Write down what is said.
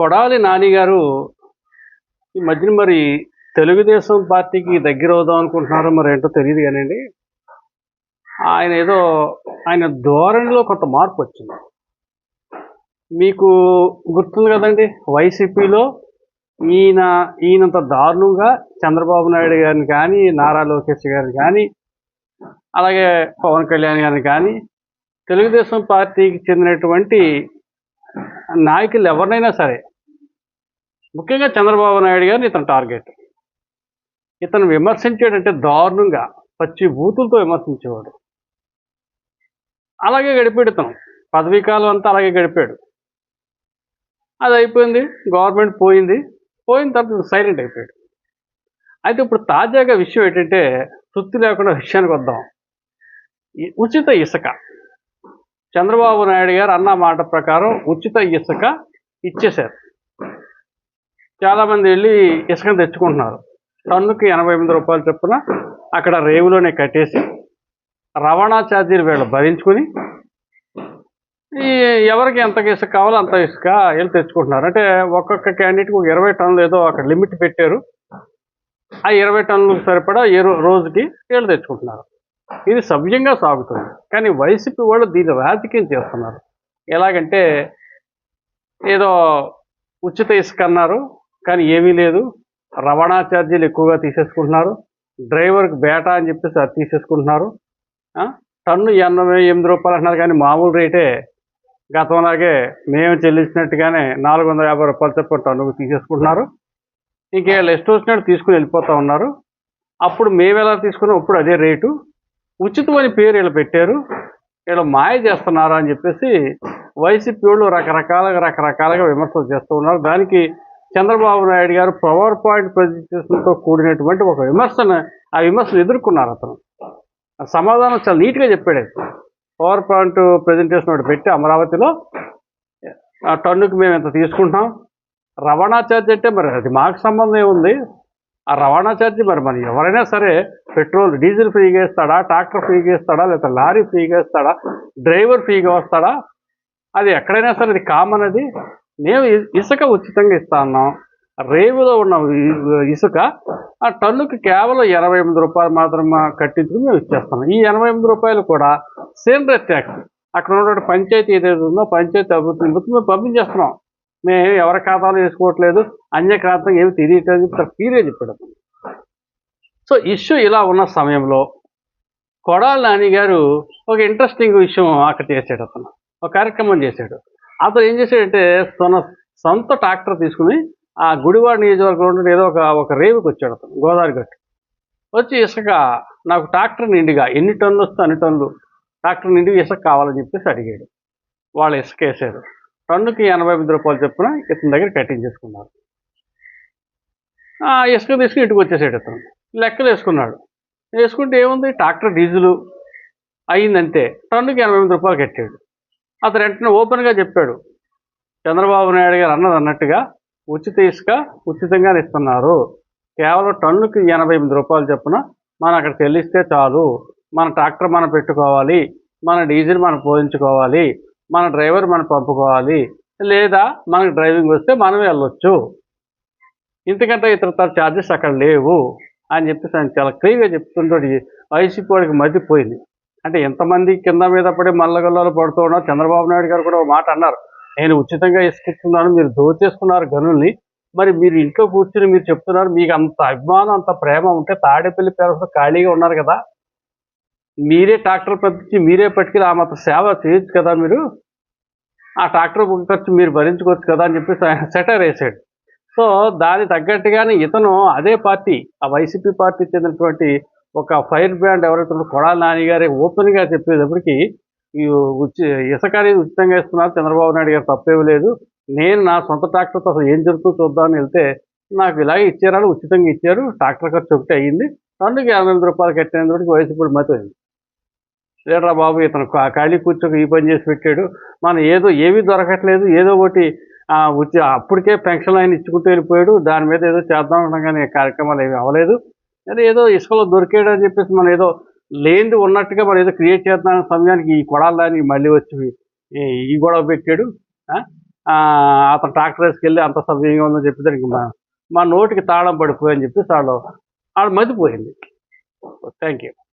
కొడాలి నానిగారు ఈ మధ్యన మరి తెలుగుదేశం పార్టీకి దగ్గర అవుదాం అనుకుంటున్నారో మరి ఏంటో తెలియదు కానండి. ఆయన ఏదో ఆయన ధోరణిలో కొంత మార్పు వచ్చింది. మీకు గుర్తుంది కదండి వైసీపీలో ఈయన ఈయనంత దారుణంగా చంద్రబాబు నాయుడు గారిని కానీ నారా లోకేష్ గారిని కానీ అలాగే పవన్ కళ్యాణ్ గారిని కానీ తెలుగుదేశం పార్టీకి చెందినటువంటి నాయకులు ఎవరినైనా సరే ముఖ్యంగా చంద్రబాబు నాయుడు గారిని ఇతను టార్గెట్. ఇతను విమర్శించాడంటే దారుణంగా పచ్చి బూతులతో విమర్శించేవాడు. అలాగే గడిపాడు ఇతను. పదవీ కాలం అంతా అలాగే గడిపాడు. అది అయిపోయింది. గవర్నమెంట్ పోయింది. పోయిన తర్వాత సైలెంట్ అయిపోయాడు. అయితే ఇప్పుడు తాజాగా విషయం ఏంటంటే తృప్తి లేకుండా విషయానికి వద్దాం. ఉచిత ఇసుక. చంద్రబాబు నాయుడు గారు అన్న మాట ప్రకారం ఉచిత ఇసుక ఇచ్చేశారు. చాలామంది వెళ్ళి ఇసుకను తెచ్చుకుంటున్నారు. టన్నుకి ఎనభై ఎనిమిది రూపాయలు చొప్పున అక్కడ రేవులోనే కట్టేసి రవాణా ఛార్జీలు వీళ్ళు భరించుకుని ఈ ఎవరికి ఎంత ఇసుక కావాలో అంత ఇసుక వెళ్ళి తెచ్చుకుంటున్నారు. అంటే ఒక్కొక్క క్యాండిడేట్కి ఒక ఇరవై టన్నులు ఏదో అక్కడ లిమిట్ పెట్టారు. ఆ ఇరవై టన్నులకు సరిపడా ఏ రోజుకి వీళ్ళు తెచ్చుకుంటున్నారు. ఇది సవ్యంగా సాగుతుంది. కానీ వైసీపీ వాళ్ళు దీన్ని రాజకీయం చేస్తున్నారు. ఎలాగంటే ఏదో ఉచిత ఇసుక అన్నారు. కానీ ఏమీ లేదు. రవాణా ఛార్జీలు ఎక్కువగా తీసేసుకుంటున్నారు. డ్రైవర్కి బేటా అని చెప్పేసి అది తీసేసుకుంటున్నారు. టన్ను ఎనభై ఎనిమిది రూపాయలు అంటున్నారు కానీ మామూలు రేటే. గతంలాగే మేము చెల్లించినట్టుగానే నాలుగు వందల యాభై రూపాయలు చొప్పున టన్నుకు తీసేసుకుంటున్నారు. ఇంకే వీళ్ళు వచ్చినట్టు తీసుకుని వెళ్ళిపోతూ ఉన్నారు. అప్పుడు మేము ఎలా తీసుకున్నాం? ఇప్పుడు అదే రేటు. ఉచితం అని పేరు వీళ్ళు పెట్టారు. వీళ్ళు మాయ చేస్తున్నారు అని చెప్పేసి వైసీపీ వాళ్ళు రకరకాలుగా రకరకాలుగా విమర్శలు చేస్తూ ఉన్నారు. దానికి చంద్రబాబు నాయుడు గారు పవర్ పాయింట్ ప్రజెంటేషన్తో కూడినటువంటి ఒక విమర్శను ఆ విమర్శను ఎదుర్కొన్నారు అతను. సమాధానం చాలా నీట్గా చెప్పాడు. పవర్ పాయింట్ ప్రజెంటేషన్ ఒకటి పెట్టి అమరావతిలో ఆ టన్నుకి మేము ఎంత తీసుకుంటున్నాం? రవాణా ఛార్జ్ అంటే మరి అది మాకు సంబంధం ఏముంది? ఆ రవాణా ఛార్జీ మరి మరి ఎవరైనా సరే పెట్రోల్ డీజిల్ ఫ్రీగా ఇస్తాడా? ట్రాక్టర్ ఫ్రీగా ఇస్తాడా? లేదా లారీ ఫ్రీగా ఇస్తాడా? డ్రైవర్ ఫ్రీగా వస్తాడా? అది ఎక్కడైనా సరే అది కామన్ అది. మేము ఇసుక ఉచితంగా ఇస్తా ఉన్నాం. రేవులో ఉన్న ఇసుక ఆ టన్నుకి కేవలం ఎనభై ఎనిమిది రూపాయలు మాత్రం కట్టించుకుని మేము ఇచ్చేస్తాం ఈ ఎనభై ఎనిమిది రూపాయలు కూడా సేంద్రియ ట్యాక్స్. అక్కడ ఉన్నటువంటి పంచాయతీ ఏదైతే ఉందో పంచాయతీ అభివృద్ధి నిమిత్తం మేము పంపించేస్తున్నాం. మేము ఎవరి ఖాతాలో వేసుకోవట్లేదు అన్య ఖాతా ఏమి తెలియట్లేదు చెప్పి క్లియర్గా చెప్పాడు. సో ఇష్యూ ఇలా ఉన్న సమయంలో కొడాల నాని గారు ఒక ఇంట్రెస్టింగ్ విషయం అక్కడ చేసాడు అతను. ఒక కార్యక్రమం చేశాడు. అతను ఏం చేశాడంటే తన సొంత ట్రాక్టర్ తీసుకుని ఆ గుడివాడ నియోజకవర్గంలో ఏదో ఒక ఒక రేవుకి వచ్చాడు అతను గోదావరి గట్టు. వచ్చి ఇసుక నాకు ట్రాక్టర్ నిండిగా ఎన్ని టన్నులు వస్తే అన్ని టన్నులు ట్రాక్టర్ నిండి ఇసుక కావాలని చెప్పేసి అడిగాడు. వాళ్ళు ఇసుక వేసారు టన్నుకి ఎనభై ఎనిమిది రూపాయలు చెప్పిన ఇతని దగ్గర కట్టించేసుకున్నారు ఆ ఇసుక తీసుకుని ఇంటికి వచ్చేసాడు ఇతను లెక్కలు వేసుకున్నాడు. వేసుకుంటే ఏముంది? ట్రాక్టర్ డీజిల్ అయిందంటే టన్నుకి ఎనభై ఎనిమిది రూపాయలు కట్టాడు. అతను వెంటనే ఓపెన్గా చెప్పాడు. చంద్రబాబు నాయుడు గారు అన్నది అన్నట్టుగా ఉచిత ఇసుక ఉచితంగా ఇస్తున్నారు. కేవలం టన్నుకి ఎనభై ఎనిమిది రూపాయలు చొప్పున మనం అక్కడ చెల్లిస్తే చాలు. మన ట్రాక్టర్ మనం పెట్టుకోవాలి. మన డీజిల్ మనం పోయించుకోవాలి. మన డ్రైవర్ మనం పంపుకోవాలి. లేదా మనకు డ్రైవింగ్ వస్తే మనమే వెళ్ళొచ్చు. ఇంతకంటే ఇతర ఛార్జెస్ అక్కడ లేవు అని చెప్పేసి ఆయన చాలా క్లియర్గా చెప్తుంటే వైసీపీ వాడికి మతిపోయింది అంటే ఎంతమంది కింద మీద పడి మల్లగల్లాలు పడుతూ ఉన్నారు? చంద్రబాబు నాయుడు గారు కూడా ఒక మాట అన్నారు. నేను ఉచితంగా ఇసుకిస్తున్నాను మీరు దోచేసుకున్నారు గనుల్ని. మరి మీరు ఇంట్లో కూర్చుని మీరు చెప్తున్నారు మీకు అంత అభిమానం అంత ప్రేమ ఉంటే తాడేపల్లి పేరస ఖాళీగా ఉన్నారు కదా. మీరే ట్రాక్టర్ పంపించి మీరే పట్టుకెళ్ళి ఆ మాత్రం సేవ చేయొచ్చు కదా మీరు? ఆ ట్రాక్టర్ ఖర్చు మీరు భరించుకోవచ్చు కదా అని చెప్పి సెటర్ వేసాడు. సో దాని తగ్గట్టుగానే ఇతను అదే పార్టీ ఆ వైసీపీ పార్టీ చెందినటువంటి ఒక ఫైర్ బ్రాండ్ ఎవరైతే కొడాల నాని గారే ఓపెన్గా చెప్పేటప్పటికి ఈ ఇసుక అనేది ఉచితంగా ఇస్తున్నారు. చంద్రబాబు నాయుడు గారు తప్పేమీ లేదు. నేను నా సొంత ట్రాక్టర్తో అసలు ఏం జరుగుతుందో చూద్దామని వెళ్తే నాకు ఇలాగే ఇచ్చారని ఉచితంగా ఇచ్చారు. ట్రాక్టర్ ఖర్చు ఒకటి అయ్యింది. టన్నుకి యాభై ఎనిమిది రూపాయలు కట్టినందుకు ఇప్పుడు మతమైంది లేడరా బాబు ఇతను ఖాళీ కూర్చొని ఈ పని చేసి పెట్టాడు. మనం ఏదో ఏమీ దొరకట్లేదు. ఏదో ఒకటి ఉచి అప్పటికే పెన్షన్ ఆయన ఇచ్చుకుంటూ వెళ్ళిపోయాడు. దాని మీద ఏదో చేద్దాం అనగానే కానీ కార్యక్రమాలు ఏమీ అవ్వలేదు. అదే ఏదో ఇసుకలో దొరికాడు అని చెప్పేసి మనం ఏదో లేనిది ఉన్నట్టుగా మనం ఏదో క్రియేట్ చేద్దాం సమయానికి ఈ కొడాలని మళ్ళీ వచ్చి ఈ- గొడవ పెట్టాడు. అతను ట్రాక్టర్ వేసుకెళ్ళి అంత సమయంగా ఉందని చెప్పి దానికి మా మా నోటికి తాళం పడిపోయి అని వాళ్ళు వాళ్ళు మతిపోయింది. Thank you